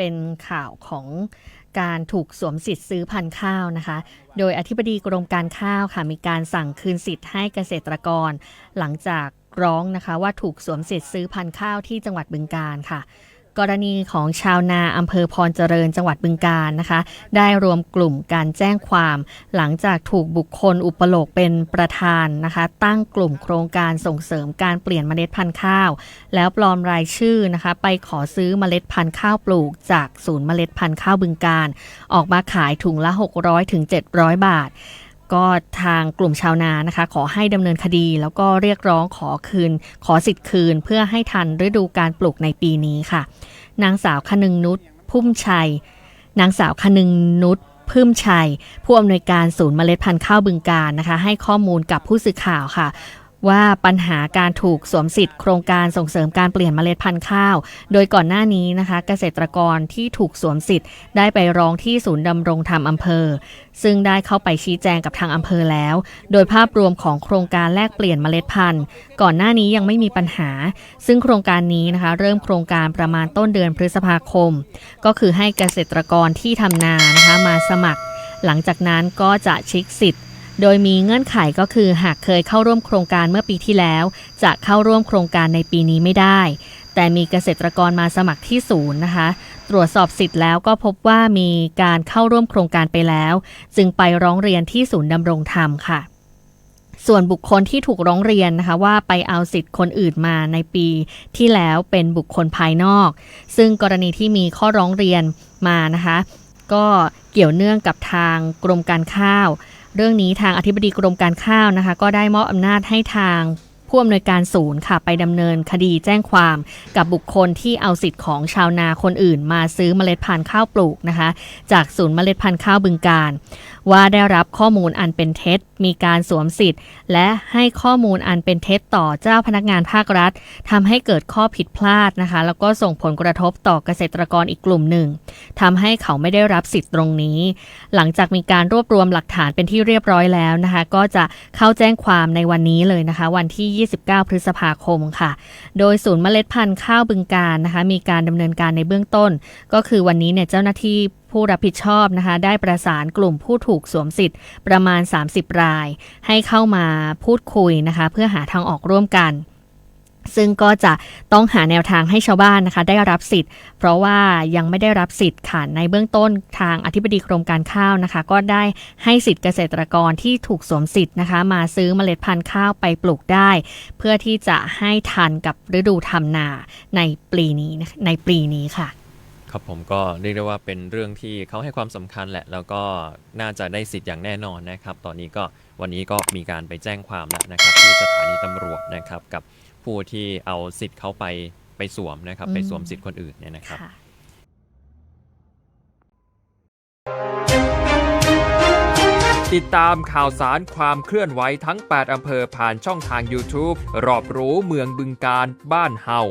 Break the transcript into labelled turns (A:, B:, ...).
A: เป็นข่าวของการถูกสวมสิทธิ์ซื้อพันธุ์ข้าวนะคะ โดยอธิบดีกรมการข้าวค่ะมีการสั่งคืนสิทธิ์ให้เกษตรกร หลังจากร้องนะคะว่าถูกสวมสิทธิ์ซื้อพันธุ์ข้าวที่จังหวัดบึงการค่ะ กรณีของชาวนาอำเภอพรเจริญจังหวัดบึงกาฬนะคะ ได้รวมกลุ่มการแจ้งความ หลังจากถูกบุคคลอุปโลกเป็นประธานนะคะ ตั้งกลุ่มโครงการส่งเสริมการเปลี่ยนเมล็ดพันธุ์ข้าว แล้วปลอมรายชื่อนะคะ ไปขอซื้อเมล็ดพันธุ์ข้าวปลูก จากศูนย์เมล็ดพันธุ์ข้าวบึงการ ออกมาขายถุงละ 600ถึง700 บาท ก็ทางกลุ่มชาวนานะคะ ขอให้ดำเนินคดี แล้วก็เรียกร้องขอคืน ขอสิทธิ์คืน เพื่อให้ทันฤดูการปลูกในปีนี้ค่ะ นางสาวคนึงนุชพุ่มชัย นางสาวคนึงนุชพุ่มชัย ผู้อำนวยการศูนย์เมล็ดพันธุ์ข้าวบึงการนะคะ ให้ข้อมูลกับผู้สื่อข่าวค่ะ ว่าปัญหาการถูกสวมสิทธิ์โครงการส่งเสริมการเปลี่ยนเมล็ดพันธุ์ข้าว โดยก่อนหน้านี้นะคะ เกษตรกรที่ถูกสวมสิทธิ์ได้ไปร้องที่ศูนย์ดำรงธรรมอำเภอ ซึ่งได้เข้าไปชี้แจงกับทางอำเภอแล้ว โดยภาพรวมของโครงการแลกเปลี่ยนเมล็ดพันธุ์ ก่อนหน้านี้ยังไม่มีปัญหา ซึ่งโครงการนี้นะคะ เริ่มโครงการประมาณต้นเดือนพฤษภาคม ก็คือให้เกษตรกรที่ทำนานะคะมาสมัคร หลังจากนั้นก็จะชิกสิทธิ์ โดยมีเงื่อนไขก็คือหากเคยเข้าร่วมโครงการเมื่อปีที่แล้ว จะเข้าร่วมโครงการในปีนี้ไม่ได้ แต่มีเกษตรกรมาสมัครที่ศูนย์นะคะ ตรวจสอบสิทธิ์แล้วก็พบว่ามีการเข้าร่วมโครงการไปแล้ว จึงไปร้องเรียนที่ศูนย์ดำรงธรรมค่ะส่วนบุคคลที่ถูกร้องเรียนนะคะว่าไปเอาสิทธิ์คนอื่นมาในปีที่แล้วเป็นบุคคลภายนอก ซึ่งกรณีที่มีข้อร้องเรียนมานะคะ ก็เกี่ยวเนื่องกับทางกรมการข้าว เรื่องนี้ทางอธิบดีกรมการข้าวนะคะ ก็ได้มอบอำนาจให้ทางผู้อำนวยการศูนย์ค่ะ ไปดำเนินคดีแจ้งความกับบุคคลที่เอาสิทธิ์ของชาวนาคนอื่น มาซื้อเมล็ดพันธุ์ข้าวปลูกนะคะ จากศูนย์เมล็ดพันธุ์ข้าวบึงการ ว่าได้รับข้อมูลอันเป็นเท็จ มีการสวมสิทธิ์ และให้ข้อมูลอันเป็นเท็จต่อเจ้าพนักงานภาครัฐทำให้เกิดข้อผิดพลาดนะคะ แล้วก็ส่งผลกระทบต่อเกษตรกรอีกกลุ่มหนึ่งทำให้เขาไม่ได้รับสิทธิ์ตรงนี้ หลังจากมีการรวบรวมหลักฐานเป็นที่เรียบร้อยแล้วนะคะ ก็จะเข้าแจ้งความในวันนี้เลยนะคะ วันที่ 29 พฤษภาคมค่ะ โดยศูนย์เมล็ดพันธุ์ข้าวบึงการนะคะ มีการดำเนินการในเบื้องต้น ก็คือวันนี้เนี่ยเจ้าหน้าที่ ผู้รับผิดชอบนะคะได้ประสานกลุ่มผู้ถูกสวมสิทธิ์ประมาณ 30 ราย ให้เข้ามาพูดคุยนะคะเพื่อหาทางออกร่วมกันซึ่งก็จะต้องหาแนวทางให้ชาวบ้านนะคะ ได้รับสิทธิ์ เพราะว่ายังไม่ได้รับสิทธิ์ค่ะในเบื้องต้นทางอธิบดีกรมการข้าวนะคะ ก็ได้ให้สิทธิ์เกษตรกรที่ถูกสวมสิทธิ์นะคะ มาซื้อเมล็ดพันธุ์ข้าวไปปลูกได้ เพื่อที่จะให้ทันกับฤดูทำนาในปีนี้ในปีนี้ค่ะ
B: ครับผมก็เรียกได้ว่าเป็นเรื่องที่เขาให้ความสำคัญแหละ แล้วก็น่าจะได้สิทธิ์อย่างแน่นอนนะครับ ตอนนี้ก็วันนี้ก็มีการไปแจ้งความแล้วนะครับ ที่สถานีตำรวจนะครับกับผู้ที่เอาสิทธิ์เขาไปไปสวมนะครับ ไปสวมสิทธิ์คนอื่นเนี่ยนะครับ
A: ค่ะ
C: ติดตามข่าวสารความเคลื่อนไหวทั้ง 8 อำเภอผ่านช่องทาง YouTube รอบรู้เมืองบึงการบ้านเฮา